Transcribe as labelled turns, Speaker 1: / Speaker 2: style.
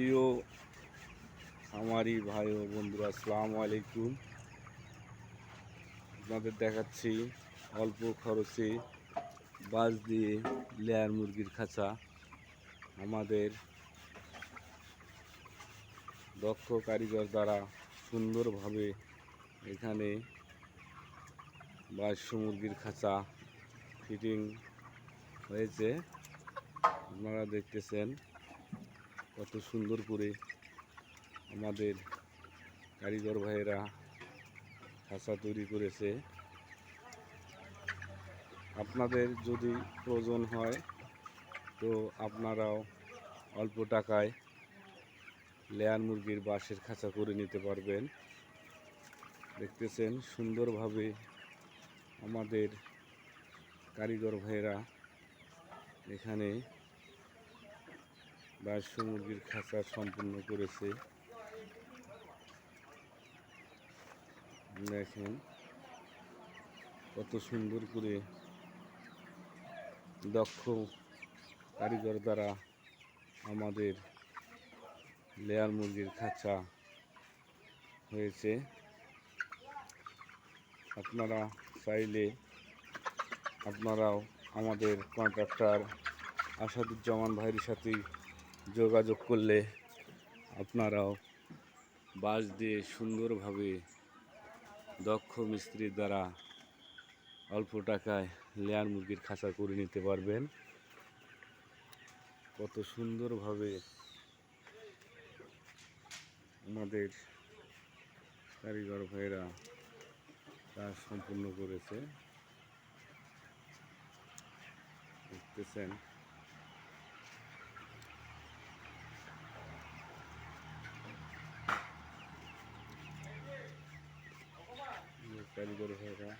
Speaker 1: প্রিয় আমারই ভাই ও বন্ধুরা, আসসালামু আলাইকুম। আপনাদের দেখাচ্ছি অল্প খরচে বাঁশ দিয়ে লেয়ার মুরগির খাঁচা। আমাদের দক্ষ কারিগর দ্বারা সুন্দরভাবে এখানে বাইশ মুরগির খাঁচা ফিটিং হয়েছে। আপনারা দেখতেছেন। কত সুন্দর করে আমাদের কারিগর ভাইয়েরা খাঁচা তৈরি করেছে। আপনাদের যদি প্রয়োজন হয়, তো আপনারাও অল্প টাকায় লেয়ার মুরগির বাঁশের খাঁচা করে নিতে পারবেন। দেখতেছেন সুন্দরভাবে আমাদের কারিগর ভাইয়েরা এখানে বাইশ মুরগির খাঁচা সম্পূর্ণ করেছে। দেখেন কত সুন্দর করে দক্ষ কারিগর দ্বারা আমাদের লেয়ার মুরগির খাঁচা হয়েছে। আপনারা চাইলে আপনারাও আমাদের কন্ট্রাক্টর আসাদুজ্জামান ভাইয়ের সাথে যোগাযোগ করলে আপনারাও বাঁশ দিয়ে সুন্দরভাবে দক্ষ মিস্ত্রির দ্বারা অল্প টাকায় লেয়ার মুরগির খাঁচা করে নিতে পারবেন। কত সুন্দরভাবে আমাদের কারিগর ভাইয়েরা কাজ সম্পূর্ণ করেছে। দেখতেছেন। কারিগর ভাইরা